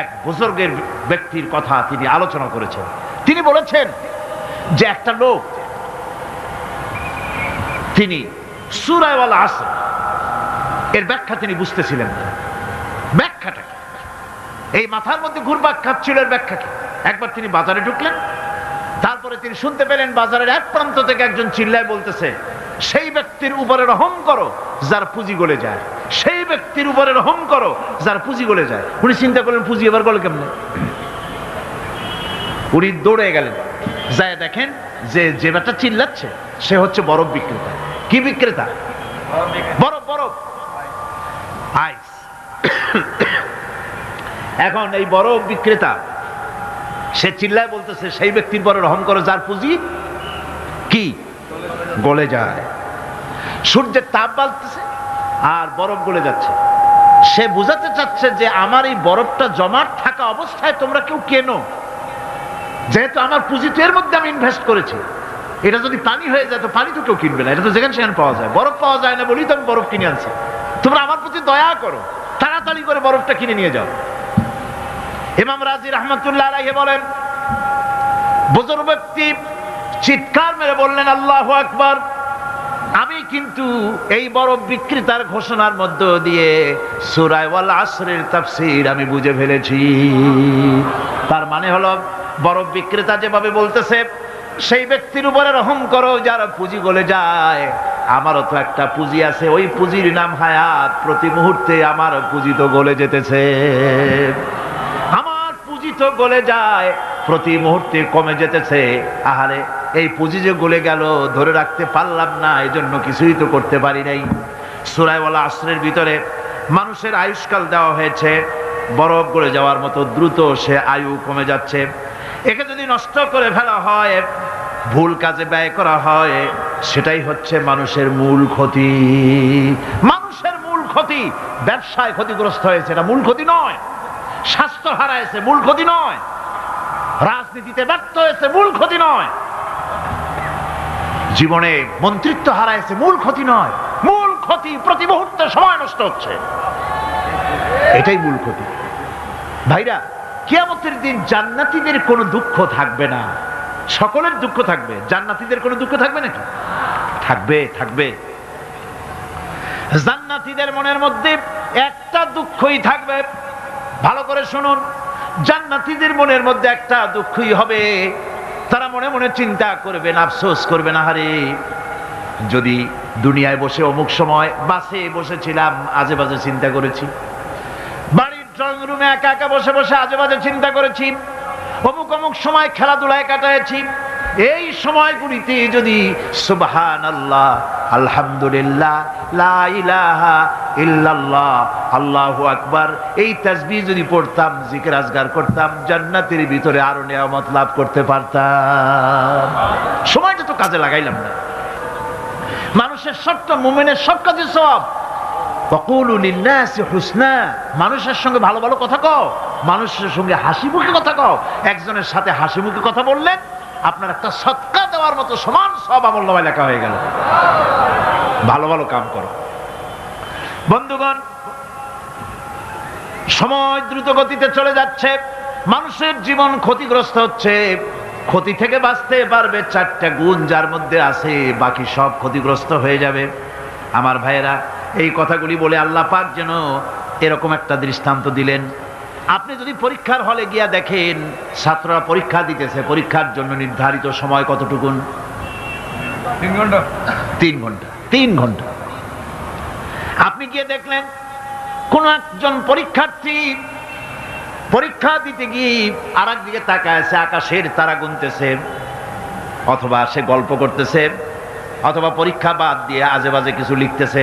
এক বুজুর্গের ব্যক্তির কথা তিনি আলোচনা করেছেন। তিনি বলেছেন যে একটা লোক, তিনি সুরায়ওয়ালা আসর, এর ব্যাখ্যা তিনি বুঝতেছিলেন ব্যাখ্যাটা? এই মাথার মধ্যে ঘুরবাক খাচ্ছিল এর ব্যাখ্যা কি? একবার তিনি বাজারে ঢুকলেন, তারপরে তিনি শুনতে পেলেন বাজারের এক প্রান্ত থেকে একজন চিল্লায় বলতেছে, সেই ব্যক্তির উপরে রহম করো, যার পুঁজি গলে যায়। সেই ব্যক্তির উপরে রহম করো, যার পুঁজি গলে যায়। উনি চিন্তা করলেন, পুঁজি এবার গলে কেমনে? উনি দৌড়ে গেলেন। যায় দেখেন যে যে ব্যাটা চিল্লাচ্ছে, সে হচ্ছে বরফ বিক্রেতা। কি বিক্রেতা? বরফ বরফ। আইস। এখন এই বরফ বিক্রেতা, সে চিল্লায় বলতেছে, সেই ব্যক্তির পরে রহম করো, যার পুঁজি কি? গলে যায়। সূর্যের তাপ বাড়তেছে। আর বরফ গলে যাচ্ছে। সে বুঝাতে চাচ্ছে যে আমার এই বরফটা জমাট থাকা অবস্থায় তোমরা কেউ কেনো। যেহেতু আমার পুঁজি তো এর মধ্যে আমি ইনভেস্ট করেছি। এটা যদি পানি হয়ে যায়, তো পানি তো কেউ কিনবে না। এটা তো যেখানে সেখানে পাওয়া যায়। বরফ পাওয়া যায় না বলেই তো আমি বরফ কিনে আনছি। তোমরা আমার প্রতি দয়া করো। তাড়াতাড়ি করে বরফটা কিনে নিয়ে যাও। ইমাম রাজি রহমতুল্লাহ আলাইহি বলেন, বুজুর্গ ব্যক্তি চিৎকার মেরে বললেন, আল্লাহ আকবার। আমি কিন্তু এই বরফ বিক্রেতার ঘোষণার মধ্য দিয়ে সুরায় ওয়াল আসরের তাফসীর আমি বুঝে ফেলেছি। তার মানে হলো বরফ বিক্রেতা যেভাবে বলতেছে, সেই ব্যক্তির উপরে রহম করো, যার পুঁজি গলে যায়। আমারও তো একটা পুঁজি আছে, ওই পুঁজির নাম হায়াত। প্রতি মুহূর্তে আমার পুঁজি তো গলে যেতেছে। আমার পুঁজি তো গলে যায়, প্রতি মুহূর্তে কমে যেতেছে। আহারে এই পুঁজি যে গলে গেল, ধরে রাখতে পারলাম না এই জন্য কিছুই তো করতে পারি নাই। সুরাইওয়ালা আশ্রের ভিতরে মানুষের আয়ুষ্কাল দেওয়া হয়েছে, বরফ গলে যাওয়ার মতো দ্রুত সে আয়ু কমে যাচ্ছে। একে যদি নষ্ট করে ফেলা হয়, ভুল কাজে ব্যয় করা হয়, সেটাই হচ্ছে মানুষের মূল ক্ষতি। মানুষের মূল ক্ষতি ব্যবসায় ক্ষতিগ্রস্ত হয়েছে, এটা মূল ক্ষতি নয়। স্বাস্থ্য হারাইছে, মূল ক্ষতি নয়। রাজনীতিতে ব্যর্থ হয়েছে, মূল ক্ষতি নয়। জীবনে মন্ত্রিত্ব হারাইছে, মূল ক্ষতি নয়। মূল ক্ষতি প্রতি মুহূর্তে সময় নষ্ট হচ্ছে। এটাই মূল ক্ষতি। ভাইরা, কিয়ামতের দিন জান্নাতীদের কোনো দুঃখ থাকবে না। সকলের দুঃখ থাকবে। জান্নাতীদের কোনো দুঃখ থাকবে নাকি? থাকবে থাকবে। জান্নাতীদের মনের মধ্যে একটা দুঃখই থাকবে। ভালো করে শুনুন। জান্নাতীদের মনের মধ্যে একটা দুঃখই হবে। তারা মনে মনে চিন্তা করবেন আফসোস না, আহারে। যদি দুনিয়ায় বসে অমুক সময় বাসে বসেছিলাম, আজে বাজে চিন্তা করেছি। বাড়ির ড্রয়িং রুমে একা একা বসে বসে আজে বাজে চিন্তা করেছি। অমুক অমুক সময় খেলাধুলায় কাটাইছি এই সময়গুলিতে যদি সুবহান আল্লাহ আলহামদুলিল্লাহ, লা ইলাহা ইল্লাল্লাহ, আল্লাহু আকবার, এই তাসবিহ যদি পড়তাম জিকির আজগার করতাম, জান্নাতের ভিতরে আরও নিয়ামত লাভ করতে পারতাম। সময়টা তো কাজে লাগাইলাম না। মানুষের সবটা মুমিনের সব কাজে সব। মানুষের সঙ্গে ভালো ভালো কথা কও। মানুষের সঙ্গে হাসি মুখে কথা কও। একজনের সাথে হাসি মুখে কথা বললেন আপনার একটা সৎকা দেওয়ার মতো সমান সব আমল নামায় লেখা হয়ে গেল। ভালো ভালো কাম করো। বন্ধুগণ, সময় দ্রুত গতিতে চলে যাচ্ছে। মানুষের জীবন ক্ষতিগ্রস্ত হচ্ছে। ক্ষতি থেকে বাঁচতে পারবে চারটা গুণ যার মধ্যে আছে, বাকি সব ক্ষতিগ্রস্ত হয়ে যাবে। আমার ভাইয়েরা, এই কথাগুলি বলে আল্লাহ পাক যেন এরকম একটা দৃষ্টান্ত দিলেন। আপনি যদি পরীক্ষার হলে গিয়া দেখেন ছাত্ররা পরীক্ষা দিতেছে পরীক্ষার জন্য নির্ধারিত সময় কতটুকুন? তিন ঘণ্টা। তিন ঘণ্টা তিন ঘণ্টা। আপনি গিয়ে দেখলেন কোন একজন পরীক্ষার্থী পরীক্ষা দিতে গিয়ে আর দিকে তাকায় আছে আকাশের তারা গুনতেছে অথবা সে গল্প করতেছে অথবা পরীক্ষা বাদ দিয়ে আজে বাজে কিছু লিখতেছে।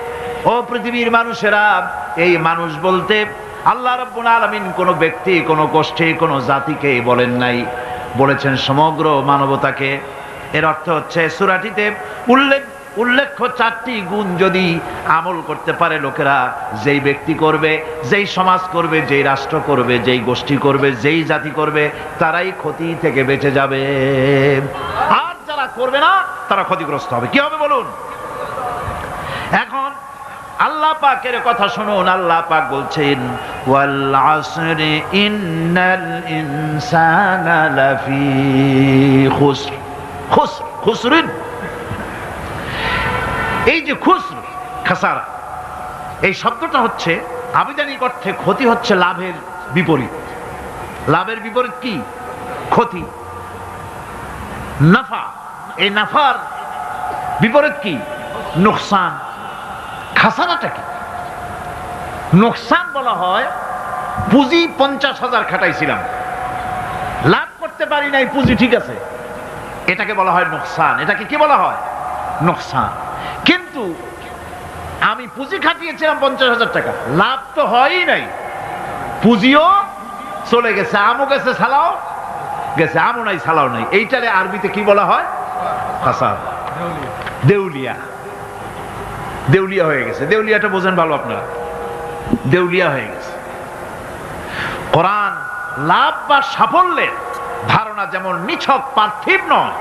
ও পৃথিবীর মানুষেরা, এই মানুষ বলতে আল্লাহ রাব্বুল আলামিন কোন ব্যক্তি, কোন গোষ্ঠী, কোন জাতিকে বলেন নাই। বলেছেন সমগ্র মানবতাকে। এর অর্থ হচ্ছে সুরাটিতে উল্লেখ, উল্লেখ্য চারটি গুণ যদি আমল করতে পারে লোকেরা, যেই ব্যক্তি করবে, যেই সমাজ করবে, যেই রাষ্ট্র করবে, যেই গোষ্ঠী করবে, যেই জাতি করবে, তারাই ক্ষতি থেকে বেঁচে যাবে। আর যারা করবে না, তারা ক্ষতিগ্রস্ত হবে। কি হবে বলুন? আল্লাহ পাকের কথা শুনুন, আল্লাহ পাক বলছেন এই যে খুসর, খাসারা, এই শব্দটা হচ্ছে, আবিধানিক অর্থে ক্ষতি হচ্ছে লাভের বিপরীত। লাভের বিপরীত কি? ক্ষতি। নাফা, এই নাফার বিপরীত কি? নোকসান। খাসানাটা কি? নোকসান বলা হয়, পুঁজি পঞ্চাশ হাজার খাটাইছিলাম। লাভ করতে পারি নাই, পুঁজি ঠিক আছে। এটাকে বলা হয় নোকসান। এটাকে কি বলা হয়? নোকসান। কিন্তু আমি পুঁজি খাটিয়েছিলাম পঞ্চাশ হাজার টাকা। লাভ তো হয়ই নাই। পুঁজিও চলে গেছে, আমও গেছে সালাও গেছে, আমও নাই সালাও নাই। এইটারে আরবিতে কি বলা হয়? ফাসাদ দেউলিয়া। দেউলিয়া হয়ে গেছে। দেউলিয়াটা বোঝেন ভালো আপনারা। দেউলিয়া হয়ে গেছে। কোরআন লাভ বা সাফল্যের ধারণা যেমন নিছক, পার্থিব নয়।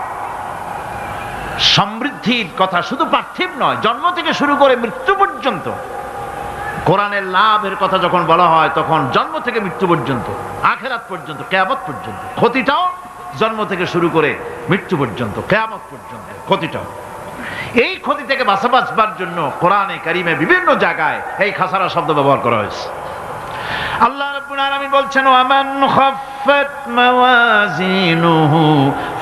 সমৃদ্ধির কথা শুধু পার্থিব নয়, জন্ম থেকে শুরু করে মৃত্যু পর্যন্ত। কোরআনের লাভের কথা যখন বলা হয়, তখন জন্ম থেকে মৃত্যু পর্যন্ত, আখেরাত পর্যন্ত, কেয়ামত পর্যন্ত, ক্ষতিটাও জন্ম থেকে শুরু করে মৃত্যু পর্যন্ত, কেয়ামত পর্যন্ত, ক্ষতিটাও। এই ক্ষতি থেকে বাঁচা বাঁচবার জন্য কোরআনে কারিমে বিভিন্ন জায়গায় এই খাসারা শব্দ ব্যবহার করা হয়েছে। আল্লাহ রাব্বুল আলামিন বলছেন, ওয়ামান খাফফাত মাওয়াজিনুহু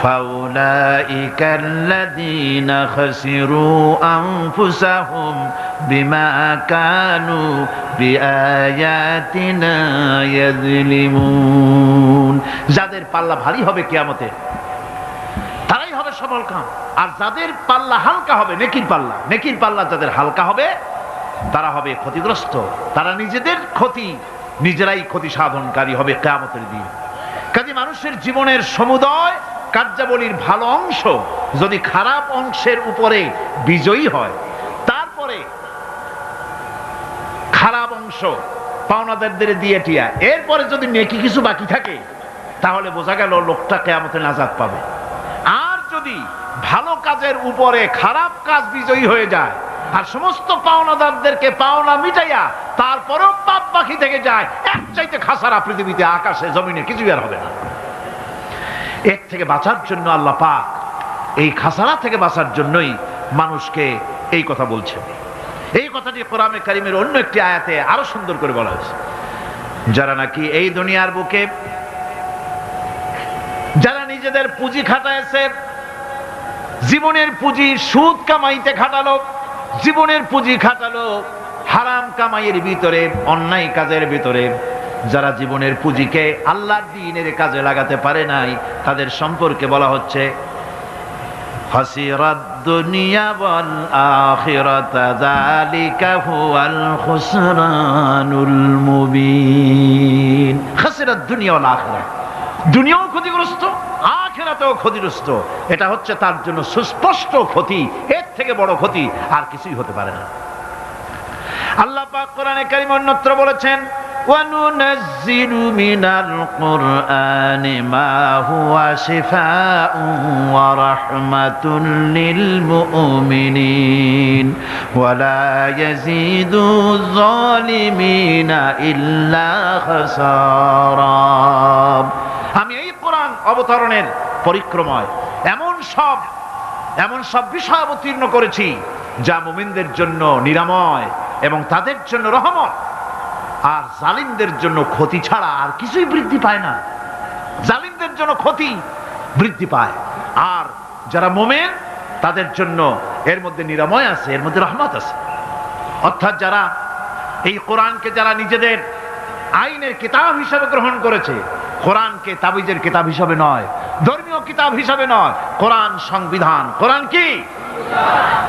ফাউলাইকা আল্লাযীনা খাসিরু আনফুসাহুম বিমা কানু বিআয়াতিনা ইয়াযলিমুন। যাদের পাল্লা ভারী হবে কিয়ামতে সবল কাম আর যাদের পাল্লা হালকা হবে, নেকির পাল্লা। নেকির পাল্লা যাদের হালকা হবে, তারা হবে ক্ষতিগ্রস্ত। তারা নিজেদের ক্ষতি, নিজেরাই ক্ষতি সাধনকারী হবে কেয়ামতের দিন। কাজে মানুষের জীবনের সমুদয় কার্যাবলীর ভালো অংশ যদি খারাপ অংশের উপরে বিজয়ী হয়, তারপরে খারাপ অংশ পাওনাদারদের দিয়ে টিয়া। এরপরে যদি নেকি কিছু বাকি থাকে, তাহলে বোঝা গেল লোকটা কেয়ামতে নাজাদ পাবে। যদি ভালো কাজের উপরে খারাপ কাজ বিজয়ী হয়ে যায়, আর সমস্ত পাওনাদারদেরকে পাওনা মিটাইয়া তারপরেও পাপ বাকি থেকে যায় এক চাইতে খাসারা পৃথিবীতে আকাশে, জমিনে কিছুই আর হবে না। এর থেকে বাঁচার জন্য আল্লাহ পাক এই খাসারা থেকে বাঁচার জন্যই মানুষকে এই কথা বলছেন। এই কথাটি কোরআনে কারিমের অন্য একটি আয়াতে আরও সুন্দর করে বলা হয়েছে। যারা নাকি এই দুনিয়ার বুকে, যারা নিজেদের পুঁজি খাটাইছে জীবনের পুঁজি সুদ কামাইতে খাটালো, জীবনের পুঁজি খাটালো, হারাম কামাইয়ের ভিতরে, অন্যায় কাজের ভিতরে। যারা জীবনের পুঁজিকে আল্লাহর দিনের কাজে লাগাতে পারে নাই, তাদের সম্পর্কে বলা হচ্ছে দুনিয়াও ক্ষতিগ্রস্ত আখেরাতেও ক্ষতিগ্রস্ত। এটা হচ্ছে তার জন্য সুস্পষ্ট ক্ষতি, এর থেকে বড় ক্ষতি আর কিছুই হতে পারে না। আল্লাহ পাক কোরআনে কারিম অন্যত্র বলেছেন وَنُنَزِّلُ مِنَ الْقُرْآنِ مَا هُوَ شِفَاءٌ وَرَحْمَةٌ لِّلْمُؤْمِنِينَ وَلَا يَزِيدُ الظَّالِمِينَ إِلَّا خَسَارًا আমি এই অবতরণের পরিক্রমায়। এমন সব এমন সব বিষয় অবতীর্ণ করেছি যা মুমিনদের জন্য নিরাময় এবং তাদের জন্য রহমত। আর জালিমদের জন্য ক্ষতি ছাড়া আর কিছুই বৃদ্ধি পায় না। জালিমদের জন্য ক্ষতি বৃদ্ধি পায়। আর যারা মোমেন, তাদের জন্য এর মধ্যে নিরাময় আছে, এর মধ্যে রহমত আছে। অর্থাৎ যারা এই কোরআনকে যারা নিজেদের আইনের কিতাব হিসাবে গ্রহণ করেছে কোরআনকে তাবিজের কিতাব হিসাবে নয়, ধর্মীয় কিতাব হিসাবে নয়, কোরআন সংবিধান। কোরআন কি?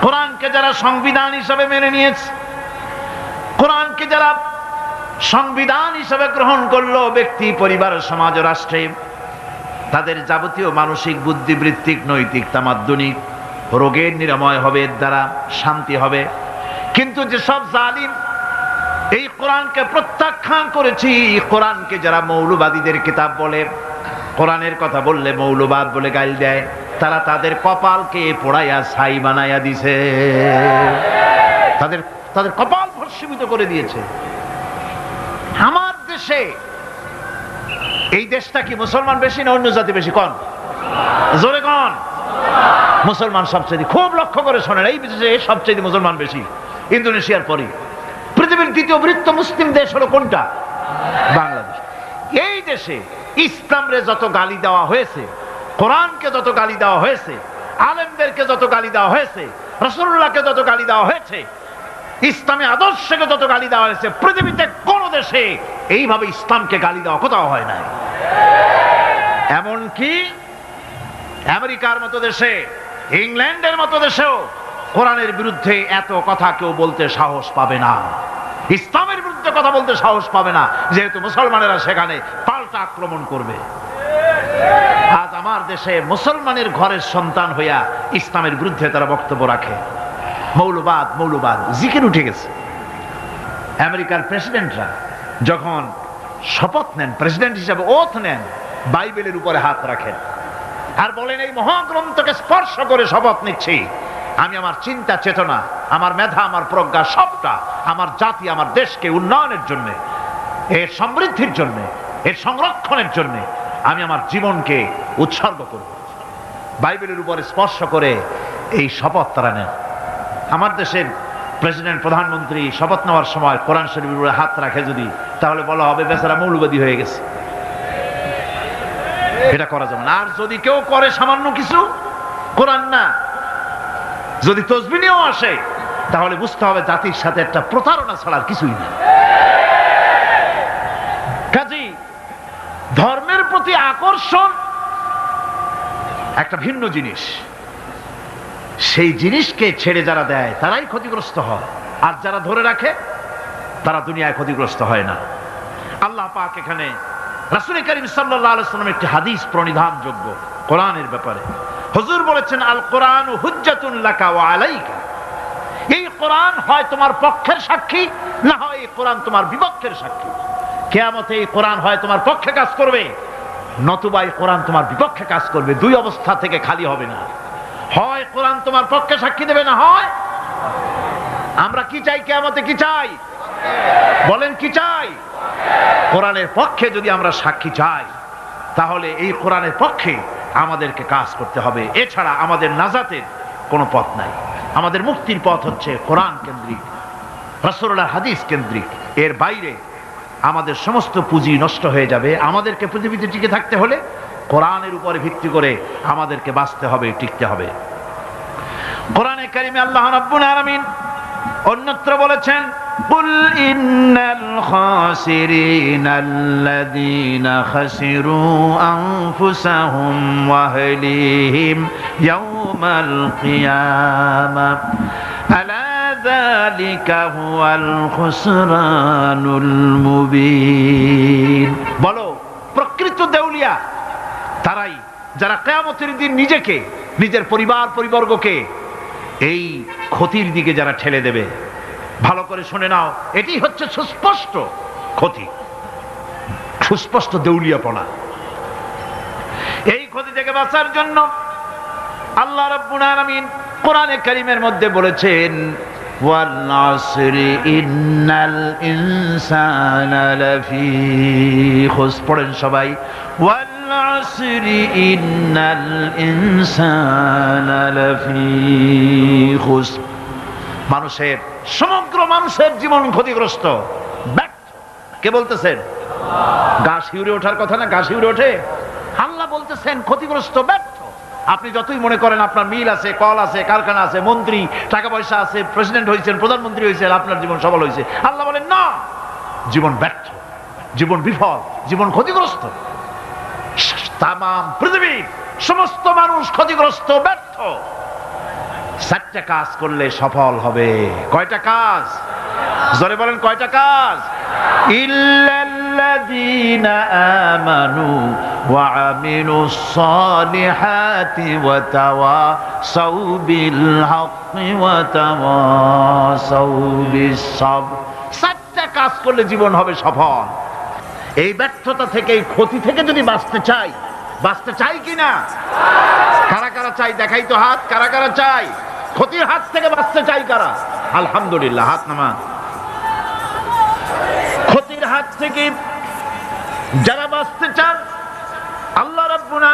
কোরআনকে যারা সংবিধান হিসাবে মেনে নিয়েছে, কোরআনকে যারা সংবিধান হিসাবে গ্রহণ করল ব্যক্তি, পরিবার, সমাজ, রাষ্ট্রে, তাদের যাবতীয় মানসিক বুদ্ধিবৃত্তিক নৈতিক, তামাদ্দনিক, রোগের নিরাময় হবে, এর দ্বারা শান্তি হবে। কিন্তু যেসব জালিম এই কোরআনকে প্রত্যাখ্যান করেছি। কোরআনকে যারা মৌলবাদীদের কিতাব বলে, কোরআনের কথা বললে মৌলবাদ বলে গাইল দেয়, তারা তাদের কপালকে পোড়াইয়া ছাই বানাইয়া দিছে। তাদের তাদের কপাল ভস্মীভূত করে দিয়েছে। আমার দেশে, এই দেশটা কি মুসলমান বেশি না অন্য জাতি বেশি? কন? জোরে কন? মুসলমান সবচেয়ে, খুব লক্ষ্য করে শোনেন, এই দেশে সবচেয়ে মুসলমান বেশি, ইন্দোনেশিয়ার পরে পৃথিবীর দ্বিতীয় বৃত্ত মুসলিম দেশ হলো কোনটা? বাংলাদেশ। এই দেশে ইসলামরে যত গালি দেওয়া হয়েছে, কোরআনকে যত গালি দেওয়া হয়েছে, আলেমদেরকে যত গালি দেওয়া হয়েছে রসুল্লাহকে যত গালি দেওয়া হয়েছে, ইসলামী আদর্শকে যত গালি দেওয়া হয়েছে, পৃথিবীতে কোন দেশে এইভাবে ইসলামকে গালি দেওয়া কোথাও হয় নাই। এমনকি আমেরিকার মতো দেশে, ইংল্যান্ডের মতো দেশেও কোরআনের বিরুদ্ধে এত কথা কেউ বলতে সাহস পাবে না। ইসলামের বিরুদ্ধে কথা বলতে সাহস পাবে না, যেহেতু মুসলমানেরা সেখানে পাল্টা আক্রমণ করবে। আজ আমার দেশে মুসলমানের ঘরের সন্তান হইয়া ইসলামের বিরুদ্ধে তারা বক্তব্য রাখে। মৌলবাদ মৌলবাদ, জিকির উঠে গেছে। আমেরিকার প্রেসিডেন্টরা যখন শপথ নেন, প্রেসিডেন্ট হিসাবে ওথ নেন, বাইবেলের উপরে হাত রাখেন। আর বলেন, এই মহাগ্রন্থকে স্পর্শ করে শপথ নিচ্ছি। আমি আমার চিন্তা, চেতনা, আমার মেধা, আমার প্রজ্ঞা সবটা আমার জাতি, আমার দেশকে উন্নয়নের জন্য, এর সমৃদ্ধির জন্য, এর সংরক্ষণের জন্য আমি আমার জীবনকে উৎসর্গ করব। বাইবেলের উপরে স্পর্শ করে এই শপথ তারা নেন। আমার দেশের প্রেসিডেন্ট, প্রধানমন্ত্রী শপথ নেওয়ার সময় কোরআন শরীফের উপরে হাত রাখে যদি, তাহলে বলা হবে বেচারা মৌলবাদী হয়ে গেছে। এটা করা যাবে না। আর যদি কেউ করে সামান্য কিছু, কোরআন না। যদি তসবিনিও আসে তাহলে বুঝতে হবে জাতির সাথে একটা প্রতারণা ছাড়ার কিছুই না কাজী ধর্মের প্রতি আকর্ষণ একটা ভিন্ন জিনিস। সেই জিনিসকে ছেড়ে যারা দেয়, তারাই ক্ষতিগ্রস্ত হয়। আর যারা ধরে রাখে, তারা দুনিয়ায় ক্ষতিগ্রস্ত হয় না। আল্লাহ পাক এখানে রাসুল করিম সাল্লাম একটি হাদিস প্রণিধান যোগ্য কোরআনের ব্যাপারে। হুজুর বলেছেন, আল কোরআন হুজ্জাতুল্লাকা ওয়া আলাইকা। এই কোরআন হয় তোমার পক্ষের সাক্ষী, না হয় এই কোরআন তোমার বিপক্ষের সাক্ষী। কেয়ামতে এই কোরআন হয় তোমার পক্ষে কাজ করবে, নতুবা এই কোরআন তোমার বিপক্ষে কাজ করবে, দুই অবস্থা থেকে খালি হবে না। হয় কোরআন তোমার পক্ষে সাক্ষী দেবে, না হয়? আমরা কি চাই কেয়ামতে, কি চাই? বলেন, কি চাই? কোরআনের পক্ষে যদি আমরা সাক্ষী চাই, তাহলে এই কোরআনের পক্ষে আমাদেরকে কাজ করতে হবে। এছাড়া আমাদের নাজাতের কোনো পথ নাই। আমাদের মুক্তির পথ হচ্ছে কোরআন কেন্দ্রিক রসরুল্লাহ হাদিস কেন্দ্রিক। এর বাইরে আমাদের সমস্ত পুঁজি নষ্ট হয়ে যাবে। আমাদেরকে পৃথিবীতে টিকে থাকতে হলে কোরআনের উপরে ভিত্তি করে আমাদেরকে বাঁচতে হবে, টিকতে হবে। কোরআনে কারিমে আল্লাহ রাব্বুল আলামিন অন্যত্র বলেছেন قل إن الخاسرين الذين خسروا أنفسهم وأهليهم يوم القيامة ألا ذلك هو الخسران المبين বলো প্রকৃত দেউলিয়া তারাই যারা কেয়ামতের দিন নিজেকে নিজের পরিবার পরিবর্গকে এই ক্ষতির দিকে যারা ঠেলে দেবে ভালো করে শুনে নাও, এটি হচ্ছে সুস্পষ্ট ক্ষতি। সুস্পষ্ট দেউলিয়াপনা। এই ক্ষতি থেকে বাঁচার জন্য আল্লাহ রাব্বুল আলামিন কোরআনে কারীমের মধ্যে বলেছেন পড়েন সবাই। ইন্নাল ইনসানা মানুষের, সমগ্র মানুষের জীবন ক্ষতিগ্রস্ত। ব্যর্থ কে বলতেছেন? গা শিউরে ওঠার কথা না গা শিউরে ওঠে? আল্লাহ বলতেছেন, ক্ষতিগ্রস্ত ব্যর্থ আপনি যতই মনে করেন আপনার মিল আছে, কল আছে, কারখানা আছে, মন্ত্রী, টাকা পয়সা আছে, প্রেসিডেন্ট হয়েছেন, প্রধানমন্ত্রী হয়েছেন, আপনার জীবন সফল হয়েছে। আল্লাহ বলেন, না, জীবন ব্যর্থ, জীবন বিফল, জীবন ক্ষতিগ্রস্ত। তাম পৃথিবী সমস্ত মানুষ ক্ষতিগ্রস্ত, ব্যর্থ। চারটা কাজ করলে সফল হবে। কয়টা কাজ? জোরে বলেন কয়টা কাজ? ইল্লাল্লাযীনা আমানু ওয়া আমিলুস সালিহাতি ওয়া তাওয়াসাউ বিল হাক্কি ওয়া তাওয়াসাউ বিস সাবর। চারটা কাজ করলে জীবন হবে সফল। এই ব্যর্থতা থেকে এই ক্ষতি থেকে যদি বাঁচতে চাই বাঁচতে চাই কিনা? কারা কারা চাই? দেখাই তো হাত কারা কারা চাই? ক্ষতির হাত থেকে বাঁচতে চাই কারা? আলহামদুলিল্লাহ, হাত নামা। ক্ষতির হাত থেকে যারা বাঁচতে চান, আল্লাহ রাব্বুল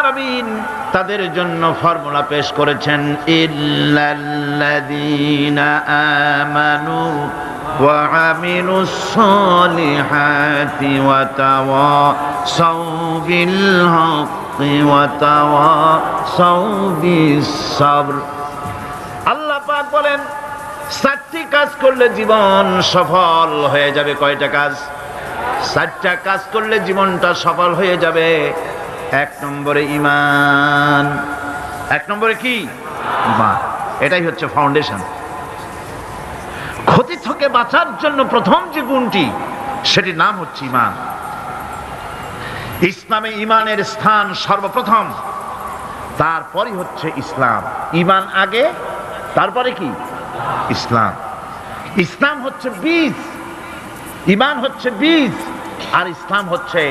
তাদের জন্য ফর্মুলা পেশ করেছেন আমানু ওয়া চারটি কাজ করলে জীবন সফল হয়ে যাবে। কয়টা কাজ? চারটা কাজ করলে জীবনটা সফল হয়ে যাবে। এক নম্বরে ইমান। এক নম্বরে কি? এটাই হচ্ছে ফাউন্ডেশন ক্ষতি থেকে বাঁচার জন্য প্রথম যে গুণটি, সেটির নাম হচ্ছে ইমান। ইসলামে ইমানের স্থান সর্বপ্রথম, তারপরই হচ্ছে ইসলাম। ইমান আগে, তারপরে কি? ইসলাম। ইসলাম হচ্ছে বীজ। ইমান হচ্ছে বীজ, আর ইসলাম হচ্ছে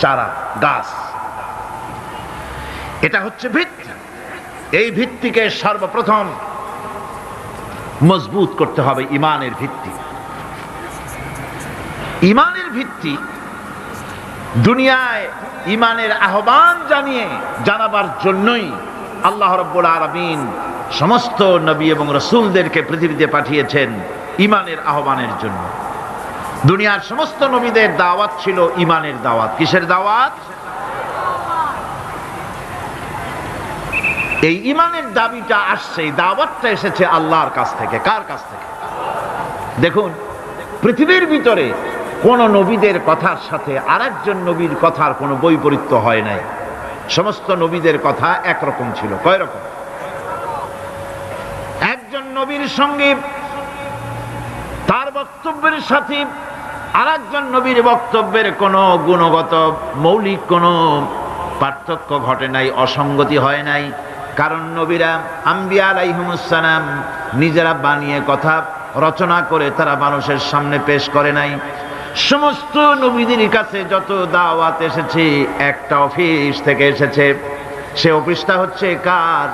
চারা, গাছ। এটা হচ্ছে ভিত্তি। এই ভিত্তিকে সর্বপ্রথম মজবুত করতে হবে ইমানের ভিত্তি। ইমানের ভিত্তি দুনিয়ায় ইমানের আহ্বান জানিয়ে জানাবার জন্যই আল্লাহ রব্বুল আলমিন সমস্ত নবী এবং রসুলদেরকে পৃথিবীতে পাঠিয়েছেন ইমানের আহ্বানের জন্য। দুনিয়ার সমস্ত নবীদের দাওয়াত ছিল ইমানের দাওয়াত। কিসের দাওয়াত? এই ইমানের দাবিটা আসছে দাওয়াতটা এসেছে আল্লাহর কাছ থেকে। কার কাছ থেকে? দেখুন, পৃথিবীর ভিতরে কোন নবীদের কথার সাথে আরেকজন নবীর কথার কোনো বৈপরীত্য হয় নাই। সমস্ত নবীদের কথা একরকম ছিল। কয় রকম নবীর সঙ্গে, তার বক্তব্যের সাথে আরেকজন নবীর বক্তব্যের কোনো গুণগত, মৌলিক কোনো পার্থক্য ঘটে নাই, অসঙ্গতি হয় নাই। কারণ নবীরা আম্বিয়া আলাইহিমুসালাম নিজেরা বানিয়ে কথা রচনা করে তারা মানুষের সামনে পেশ করে নাই। সমস্ত নবীদের কাছে যত দাওয়াত এসেছে, একটা অফিস থেকে এসেছে। সে অফিসটা হচ্ছে কার?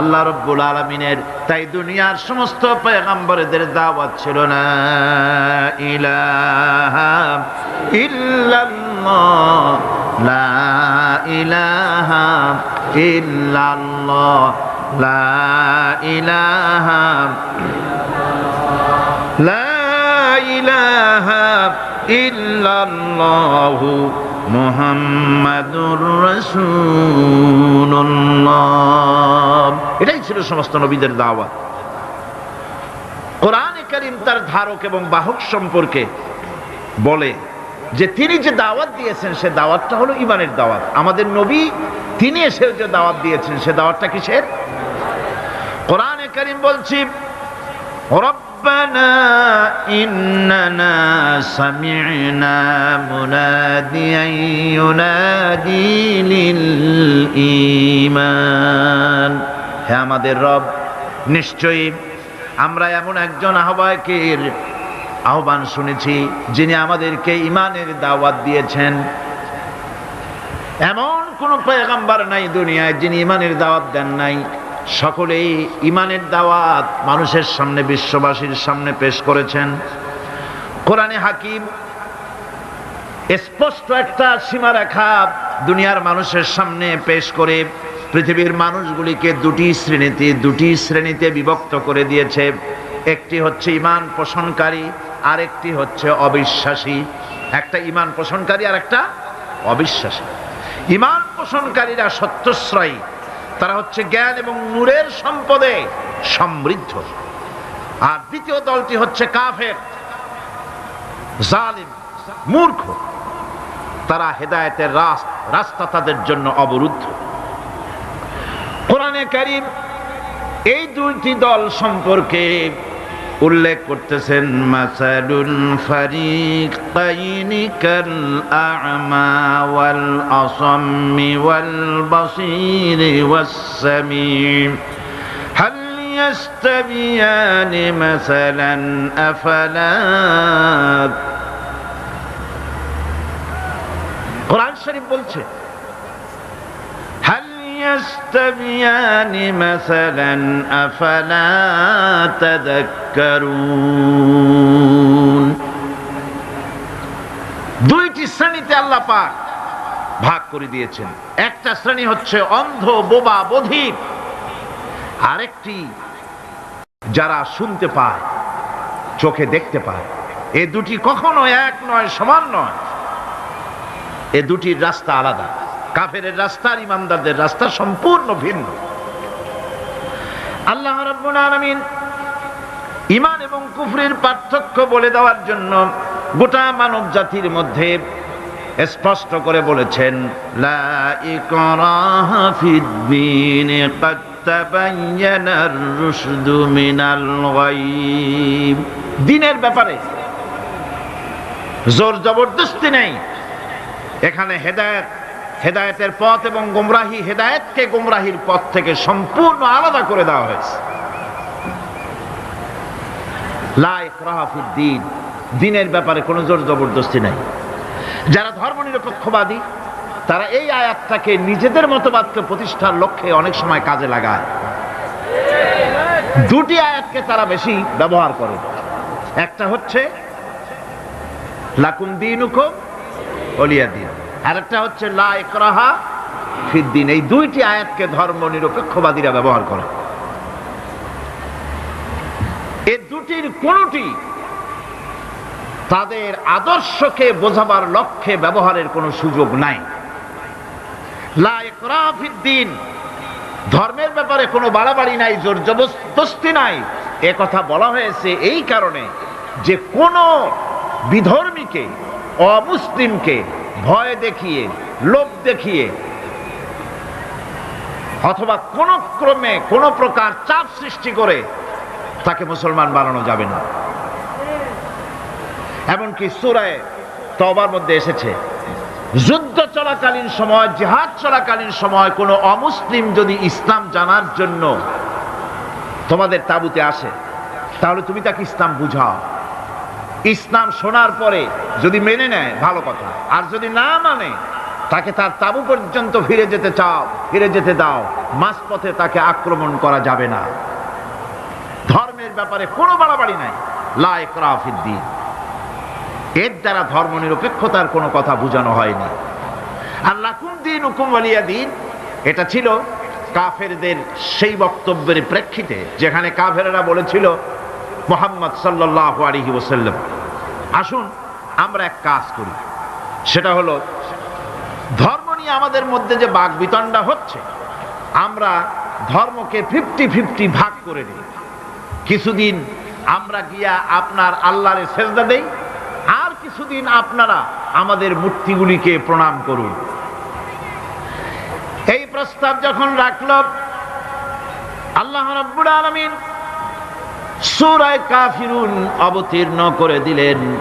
আল্লাহ রব্বুল আলমিনের। তাই দুনিয়ার সমস্ত পেগাম্বরদের দাওয়াত ছিল না ইলাহা ইল্লাল্লাহ, লা ইলাহা ইল্লাল্লাহ, লা ইলাহা লা ইলাহা ইল্লাল্লাহু এটাই ছিল সমস্ত নবীদের দাওয়াত। কোরআনে কারীম তার ধারক এবং বাহক সম্পর্কে বলে যে তিনি যে দাওয়াত দিয়েছেন, সে দাওয়াতটা হলো ইমানের দাওয়াত। আমাদের নবী তিনি এসে যে দাওয়াত দিয়েছেন, সে দাওয়াতটা কিসের? কোরআনে কারীম বলছি ربنا إننا سمعنا مناديا ينادي للإيمان হে আমাদের রব নিশ্চয়ই আমরা এমন একজন আহ্বায়কের আহ্বান শুনেছি যিনি আমাদেরকে ইমানের দাওয়াত দিয়েছেন এমন কোন পেগাম্বার নাই দুনিয়ায় যিনি ইমানের দাওয়াত দেন নাই সকলেই ইমানের দাওয়াত মানুষের সামনে, বিশ্ববাসীর সামনে পেশ করেছেন। কোরআনে হাকিম স্পষ্ট একটা সীমারেখা দুনিয়ার মানুষের সামনে পেশ করে, পৃথিবীর মানুষগুলিকে দুটি শ্রেণীতে দুটি শ্রেণীতে বিভক্ত করে দিয়েছে। একটি হচ্ছে ইমান পোষণকারী, আরেকটি হচ্ছে অবিশ্বাসী। একটা ইমান পোষণকারী আর একটা অবিশ্বাসী। ইমান পোষণকারীরা সত্যশ্রয়ী। তারা হচ্ছে জ্ঞান এবং নূরের সম্পদে সমৃদ্ধ। আর দ্বিতীয় দলটি হচ্ছে কাফের, জালিম, মূর্খ। তারা হেদায়তের রাস- রাস্তা তাদের জন্য অবরুদ্ধ। কোরআনে কারিম এই দুইটি দল সম্পর্কে উল্লেখ করতেছেন মাসালুল ফারিকাইনি কাল আ'মা ওয়াল আসাম্মি ওয়াল বাসীরি ওয়াস সামিম هل يستويان مثلا أفلا কোরআন শরীফ বলছে هل يستويان مثلا أفلا تذكرون দুইটি শ্রেণীতে আল্লাহ পাক ভাগ করে দিয়েছেন একটা শ্রেণী হচ্ছে অন্ধ বোবা বধির আরেকটি যারা শুনতে পায় চোখে দেখতে পায় এ দুটি কখনো এক নয় সমান নয় এ দুটির রাস্তা আলাদা কাফের রাস্তার ইমানদারদের রাস্তা সম্পূর্ণ ভিন্ন। আল্লাহ রাব্বুল ইমান এবং কুফরির পার্থক্য বলে দেওয়ার জন্য গোটা মানব জাতির মধ্যে স্পষ্ট করে বলেছেন, লা ব্যাপারে জোর জবরদস্তি নেই। এখানে হেদায়েত হেদায়েতের পথ এবং গোমরাহি হেদায়েতকে গোমরাহির পথ থেকে সম্পূর্ণ আলাদা করে দেওয়া হয়েছে। লা ইকরাহা দিনের ব্যাপারে কোনো জোর জবরদস্তি নাই। যারা ধর্ম নিরপেক্ষবাদী তারা এই আয়াতটাকে নিজেদের মতবাদকে প্রতিষ্ঠার লক্ষ্যে অনেক সময় কাজে লাগায়। দুটি আয়াতকে তারা বেশি ব্যবহার করে। একটা হচ্ছে, লাকুম দিনুকুম, অলিয়া দিন। আর একটা হচ্ছে, লা ফিদ্দিন। এই দুইটি আয়াতকে ধর্ম নিরপেক্ষবাদীরা ব্যবহার করে। এ দুটির কোনটি তাদের আদর্শকে বোঝাবার লক্ষ্যে ব্যবহারের কোনো সুযোগ নাই। লা ইকরাহা ফিদ্দিন, ধর্মের ব্যাপারে কোনো বাড়াবাড়ি নাই জোর জবরদস্তি নাই। এ কথা বলা হয়েছে এই কারণে যে কোনো বিধর্মীকে, অমুসলিমকে ভয় দেখিয়ে, লোভ দেখিয়ে, অথবা কোন ক্রমে কোন প্রকার চাপ সৃষ্টি করে তাকে মুসলমান বানানো যাবে না। এমনকি সুরায় তবার মধ্যে এসেছে, যুদ্ধ চলাকালীন সময়, জেহাদ চলাকালীন সময় কোনো অমুসলিম যদি ইসলাম জানার জন্য তোমাদের তাবুতে আসে, তাহলে তুমি তাকে ইসলাম বুঝাও। ইসলাম শোনার পরে যদি মেনে নেয়, ভালো কথা। আর যদি না মানে তাকে তার তাবু পর্যন্ত ফিরে যেতে চাও, ফিরে যেতে দাও। মাঝপথে তাকে আক্রমণ করা যাবে না। ধর্মের ব্যাপারে কোনো বাড়াবাড়ি নাই। লাইক রাফিদ্দিন এর দ্বারা ধর্ম নিরপেক্ষতার কোনো কথা বোঝানো হয়নি। আর কুম দিন হুকুম আলিয়া দিন, এটা ছিল কাফেরদের সেই বক্তব্যের প্রেক্ষিতে, যেখানে কাফেরেরা বলেছিল মোহাম্মদ সাল্লাহ আলহি ওসাল্লাম আসুন, আমরা এক কাজ করি। সেটা হলো, ধর্ম নিয়ে আমাদের মধ্যে যে বাক বিতণ্ডা হচ্ছে, আমরা ধর্মকে ফিফটি ফিফটি ভাগ করে নিই। কিছুদিন আমরা গিয়া আপনার আল্লাহরে সেজদা দেই, আর কিছুদিন আপনারা আমাদের মূর্তিগুলিকে প্রণাম করুন। এই প্রস্তাব যখন রাখল, আল্লাহ রাব্বুল আলামিন সুরায় কাফিরুন অবতীর্ণ করে দিলেন।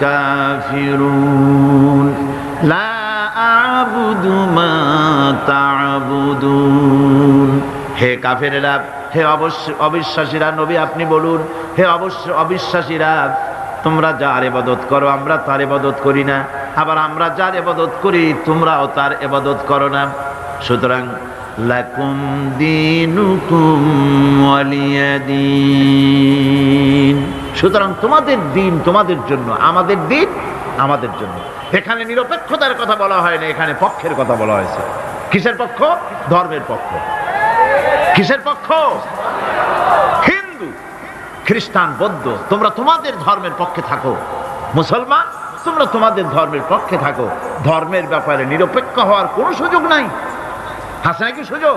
কাফিরুন, লা আবুদু মা হে কাফেরেরা, হে অবশ্য অবিশ্বাসীরা, নবী আপনি বলুন, হে অবশ্য অবিশ্বাসীরা, তোমরা যার এবাদত করো, আমরা তার এবাদত করি না। আবার আমরা যার এবাদত করি, তোমরাও তার এবাদত করো না। সুতরাং লাকুম দিনুকুম ওয়ালিয়াদিন। সুতরাং তোমাদের দিন তোমাদের জন্য, আমাদের দিন আমাদের জন্য। এখানে নিরপেক্ষতার কথা বলা হয় না, এখানে পক্ষের কথা বলা হয়েছে। কিসের পক্ষ? ধর্মের পক্ষ। কিসের পক্ষ? হিন্দু, খ্রিস্টান, বৌদ্ধ, তোমরা তোমাদের ধর্মের পক্ষে থাকো। মুসলমান, তোমরা তোমাদের ধর্মের পক্ষে থাকো। ধর্মের ব্যাপারে নিরপেক্ষ হওয়ার কোনো সুযোগ নাই। আছে নাকি সুযোগ?